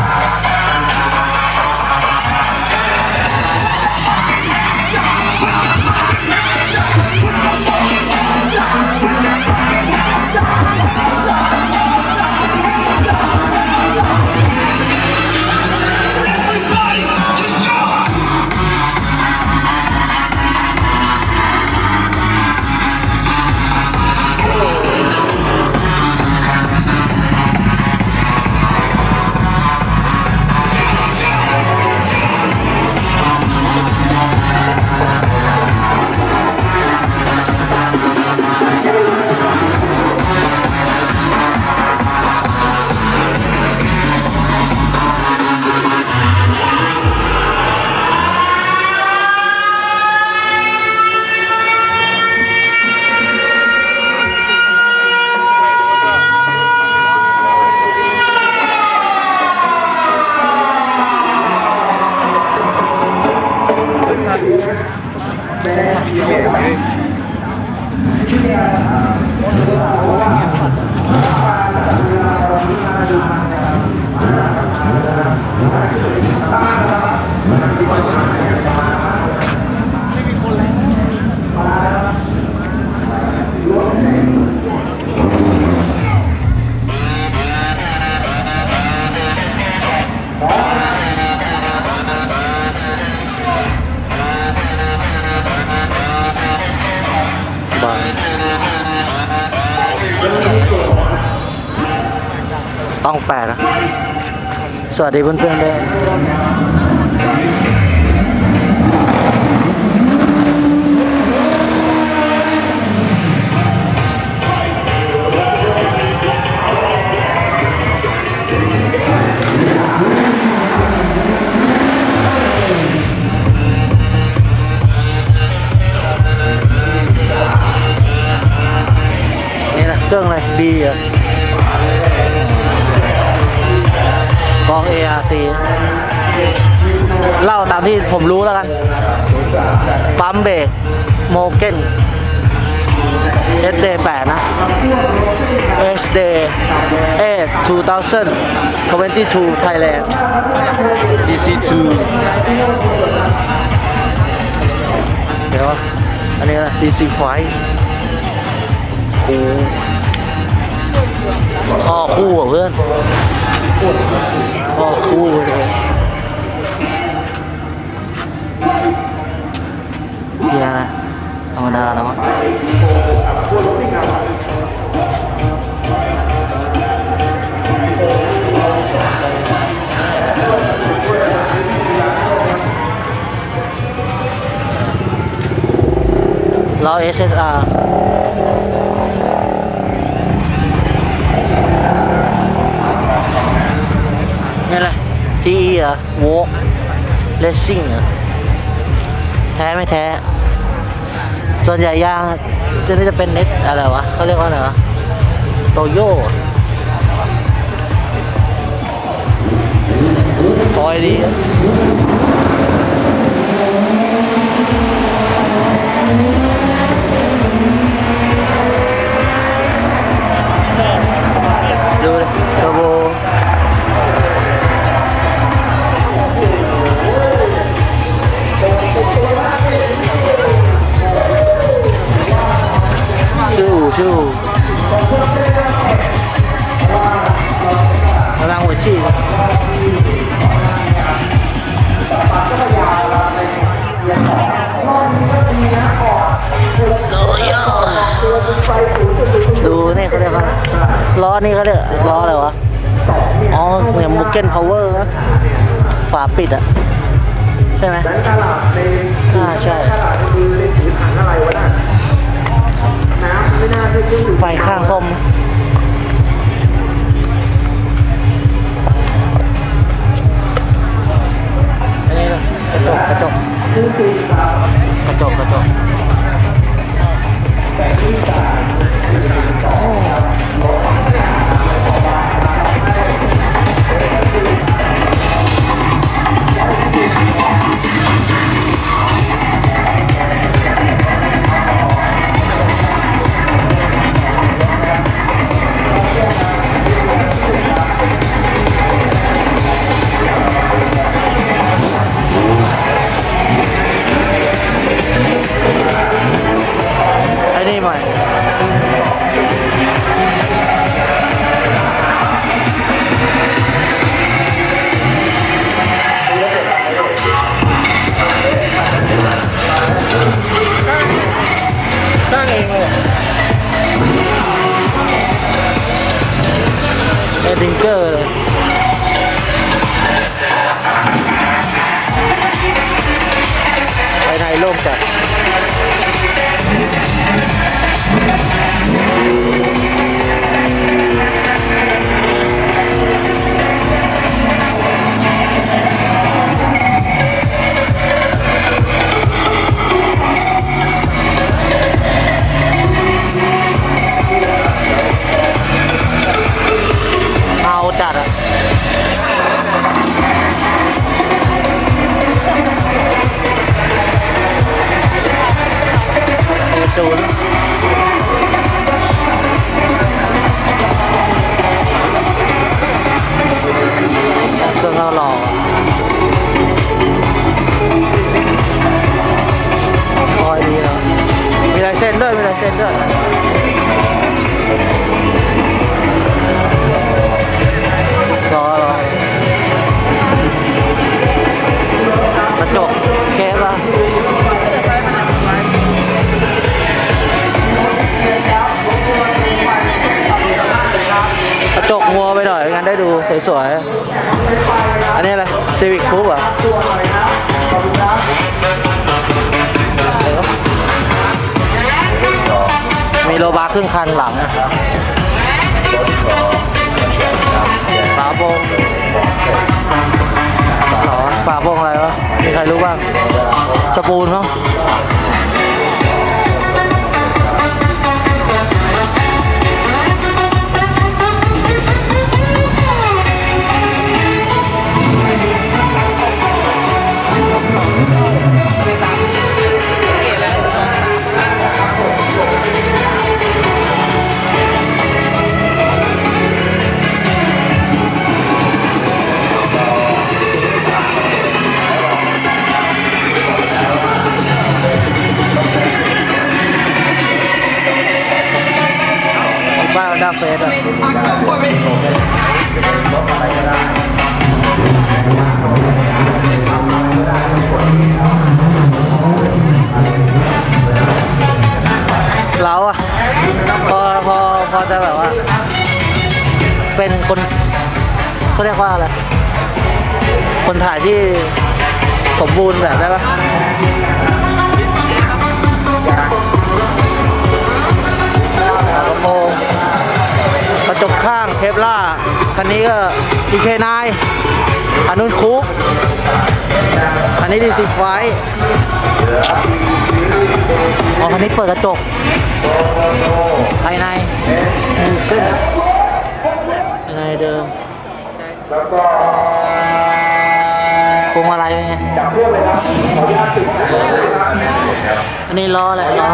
บ ต้องแปดนะ สวัสดีเพื่อนๆด้วยนี่นะเครื่องอะไรดีอะ กอง ART เล่าตามที่ผมรู้แล้วกัน ปั๊มเบรกโมเกน SD 8นะ HD 8 2022 Thailand DC2 เดี๋ยว อันนี้นะ DC5 โอ้พ่อคู่อะเพื่อนพ่อ คู่เลยเกียร์นะธรรมดาแล้วมั้งเรา SSR นี่แหละที เหรอโวกเลสซิ่งเหรอแท้ไม่แท้ ส่วนใหญ่ยางจะนี่จะเป็นเน็ตอะไรวะเขาเรียกว่าอะไรวะโตโย่คอยดี ล้อนี่เขาเรียกล้ออะไรวะ อ๋อเหมือนบุกเก้นพาวเวอร์ฝาปิดอะใช่ไหมแบงตลาดในอ่าใช่ตลาดคือในถือถังอะไรวะน่ะน้ำไม่น่าจะยุ่งไฟข้างส้ม Tanay mo. Eding ka. อกระจกเคสป่ะกระจกมัวไปหน่อยงั้นได้ดูสวยๆ อันนี้อะไรซีวิ c คูปอะมีโลบาร์ครึ่งคันหลังฝาโปรง หรอฝาโปรงอะไรวะมีใครรู้บ้างสปูนเนาะ เขาเรียกว่าอะไร คนถ่ายที่สมบูรณ์แบบได้ปะกระโปรงกระจกข้างเทปล่า คันนี้ก็ดีเคนายอันนู้นคุกอันนี้ดีซีไฟอ๋อคันนี้เปิดกระจกภายใน แล้วก็พวงมาลัยเป็นไงจับเพื่อนเลยครับขออนุญาตติดอันนี้ล้อแหละล้อ